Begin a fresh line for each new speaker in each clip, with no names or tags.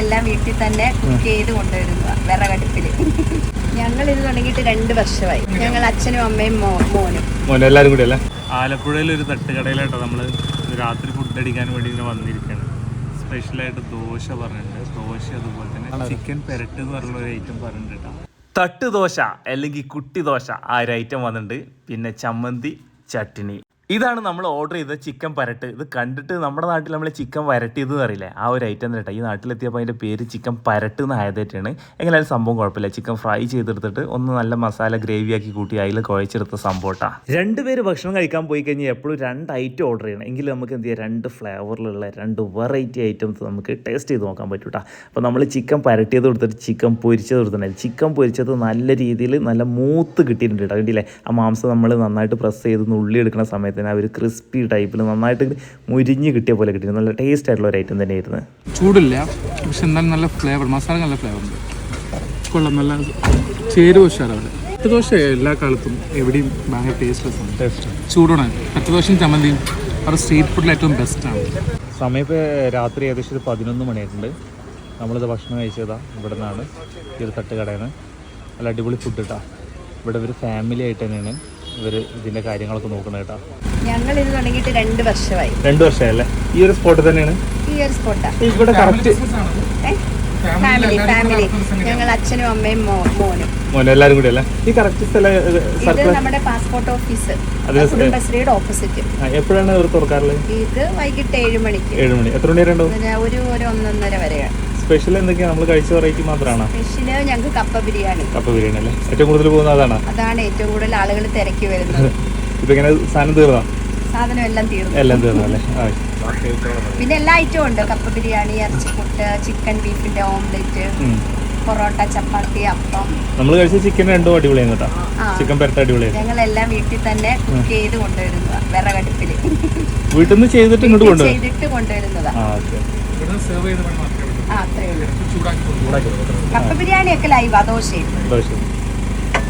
ഞങ്ങളെല്ലാം വീട്ടിൽ തന്നെ കുക്ക് ചെയ്ത് കൊണ്ടുവരുന്നതാ വിറകടുപ്പിൽ. ഞങ്ങൾ ഇത് തുടങ്ങിയിട്ട് രണ്ട് വർഷമായി. ഞങ്ങൾ അച്ഛനും അമ്മയും മോനും.
മോനും എല്ലാരും എല്ലാവരും കൂടി അല്ലേ? ആലപ്പുഴയിൽ ഒരു തട്ടുകടയിലായിട്ടോ നമ്മൾ രാത്രി ഫുഡ് അടിക്കാൻ വേണ്ടി ഇങ്ങനെ വന്നിരിക്കുകയാണ് സ്പെഷ്യലായിട്ട് ദോശ പറഞ്ഞിട്ടുണ്ട്. ദോശ അതുപോലെ തന്നെ ചിക്കൻ പെരട്ട് എന്ന് പറഞ്ഞ ഒരു ഐറ്റം പറഞ്ഞിട്ടുണ്ട് തട്ടുദോശ തട്ട് ദോശ അല്ലെങ്കിൽ കുട്ടിദോശ ആ ഒരു ഐറ്റം വന്നിട്ടുണ്ട്. പിന്നെ ചമ്മന്തി ചട്നി ഇതാണ് നമ്മൾ ഓർഡർ ചെയ്ത ചിക്കൻ പരട്ട്. ഇത് കണ്ടിട്ട് നമ്മുടെ നാട്ടിൽ നമ്മൾ ചിക്കൻ വരട്ടിയത് അറിയില്ലേ? ആ ഒരു ഐറ്റം കേട്ടോ. ഈ നാട്ടിലെത്തിയപ്പോൾ അതിന്റെ പേര് ചിക്കൻ പരട്ട് എന്ന് ആയതായിട്ടാണ്. എങ്ങനെയായാലും സംഭവം കുഴപ്പമില്ല. ചിക്കൻ ഫ്രൈ ചെയ്തെടുത്തിട്ട് ഒന്ന് നല്ല മസാല ഗ്രേവിയാക്കി കൂട്ടി അതിൽ കുഴച്ചെടുത്ത കേട്ടോ രണ്ടുപേര് ഭക്ഷണം കഴിക്കാൻ പോയി കഴിഞ്ഞാൽ എപ്പോഴും രണ്ട് ഐറ്റം ഓർഡർ ചെയ്യണം. എങ്കിൽ നമുക്ക് എന്ത് ചെയ്യാം? രണ്ട് ഫ്ലേവറിലുള്ള രണ്ട് വെറൈറ്റി ഐറ്റംസ് നമുക്ക് ടേസ്റ്റ് ചെയ്ത് നോക്കാൻ പറ്റും കേട്ടോ അപ്പോൾ നമ്മൾ ചിക്കൻ പരട്ടിയത് കൊടുത്തിട്ട് ചിക്കൻ പൊരിച്ചത് കൊടുത്തിട്ടുണ്ടായിരുന്നു ചിക്കൻ പൊരിച്ചത് നല്ല രീതിയിൽ നല്ല മൂത്ത് കിട്ടിയിട്ടുണ്ട് കേട്ടോ. കണ്ടില്ലേ? ആ മാംസം നമ്മൾ നന്നായിട്ട് പ്രസ് ചെയ്ത് ഉള്ളി എടുക്കുന്ന സമയത്തിന് ആ ഒരു ക്രിസ്പി ടൈപ്പിൽ നന്നായിട്ട് മുരിഞ്ഞ് കിട്ടിയ പോലെ കിട്ടി നല്ല ടേസ്റ്റ് ആയിട്ടുള്ള ഒരു ഐറ്റം തന്നെയായിരുന്നു.
ചൂടില്ല പക്ഷെ എന്നാലും നല്ല ഫ്ലേവർ മസാല നല്ല ഫ്ലേവർ ഉണ്ട്. കൊള്ളാം നല്ല ചേരുവ ഉഷാറാണ് പറ്റുദോശ എല്ലാ കാലത്തും എവിടെയും ഭയങ്കര ടേസ്റ്റ്ലെസ് ആണ്.
ടേസ്റ്റ്
ചൂടാണ്. പറ്റുദോശയും ചമ്മന്തിയും അത് സ്ട്രീറ്റ് ഫുഡിൽ ഏറ്റവും ബെസ്റ്റാണ്
സമയത്ത് രാത്രി ഏകദേശം ഒരു പതിനൊന്ന് മണിയായിട്ടുണ്ട്. നമ്മളിത് ഭക്ഷണം കഴിച്ചതാ ഇവിടെ നിന്നാണ് ഈ ഒരു തട്ടുകടയിൽ നിന്ന് നല്ല അടിപൊളി ഫുഡ് കിട്ടാം ഇവിടെ ഒരു ഫാമിലി ആയിട്ട് തന്നെയാണ്. ഇവർ ഇതിന്റെ കാര്യങ്ങളൊക്കെ നോക്കുന്നത് കേട്ടോ?
ഞങ്ങൾ ഇത് തുടങ്ങിയിട്ട് രണ്ട് വർഷമായി.
രണ്ട് വർഷമായല്ലേ ഈ ഒരു സ്പോട്ട് തന്നെയാണ്?
ഈ ഒരു സ്പോട്ടാ
ഇവിടെ കറക്റ്റ്
ഫാമിലി ഫാമിലി ഞങ്ങൾ അച്ഛനും അമ്മയും മോനും.
മോനും എല്ലാവരും കൂടി അല്ലേ? ഈ കറക്റ്റ് സ്ഥലം
ഇത്
സർക്കിൾ
നമ്മുടെ പാസ്പോർട്ട് ഓഫീസ് കുടുംബശ്രീയുടെ ഓപ്പോസിറ്റ്
എപ്പോഴാണ് ഇവർ തുറക്കാറുള്ളത്?
ഇത് വൈകിട്ട് ഏഴ് മണിക്ക്.
ഏഴ് മണി. എത്ര മണി വരെ
ഒരു ഒരു ഒന്നൊന്നര വരെയാണ്.
സ്പെഷ്യൽ എന്തൊക്കെയാണ് നമ്മൾ കഴിച്ച വെറൈറ്റി മാത്രമാണ്
സ്പെഷ്യൽ ഞങ്ങൾക്ക് കപ്പ ബിരിയാണി.
കപ്പ ബിരിയാണി അല്ലേ? ഏറ്റവും കൂടുതൽ പോകുന്നത് അതാണ്?
അതാണ് ഏറ്റവും കൂടുതൽ ആളുകൾ തിരക്കി വരുന്നത്.
ഇപ്പൊ ഇങ്ങനെ സാധനം തീർന്നോ?
സാധനം എല്ലാം തീർന്നു.
എല്ലാം തീർന്നു അല്ലേ?
പിന്നെ എല്ലാ ഐറ്റവും ഉണ്ട്. കപ്പ ബിരിയാണി ഇറച്ചിപ്പുട്ട് ചിക്കൻ ബീഫിന്റെ ഓംലെറ്റ് പൊറോട്ട ചപ്പാത്തി അപ്പം.
നമ്മൾ കഴിച്ച ചിക്കൻ രണ്ടും അടിപൊളിയാണ് കേട്ടോ. ചിക്കൻ പെരട്ട അടിപൊളിയാണ്
ഞങ്ങൾ എല്ലാം വീട്ടിൽ തന്നെ കുക്ക് ചെയ്ത് കൊണ്ടുവരുന്നതാ വിറകടുപ്പിൽ.
വീട്ടിൽ നിന്ന് ചെയ്തിട്ട് ഇങ്ങോട്ട് കൊണ്ടുവരും
ചെയ്തിട്ട് കൊണ്ടുവരുന്നതാ. കപ്പ ബിരിയാണി ഒക്കെ ലൈവാ ദോശയും.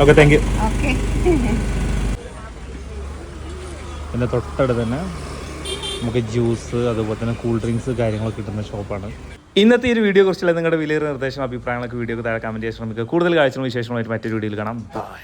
ഓക്കെ താങ്ക് യു
ഓക്കെ
പിന്നെ തൊട്ടടുത്ത് തന്നെ നമുക്ക് ജ്യൂസ് അതുപോലെ തന്നെ കൂൾ ഡ്രിങ്ക്സ് കാര്യങ്ങളൊക്കെ കിട്ടുന്ന ഷോപ്പാണ് ഇന്നത്തെ ഈ ഒരു വീഡിയോ കുറിച്ചുള്ള നിങ്ങളുടെ വിലയേറിയ നിർദ്ദേശം അഭിപ്രായങ്ങളൊക്കെ വീഡിയോ താഴെ കമന്റ് ചെയ്യാൻ ശ്രമിക്കുക. കൂടുതൽ കാഴ്ചകളും വിശേഷമായിട്ട് മറ്റൊരു വീഡിയോയിൽ കാണാം. ബൈ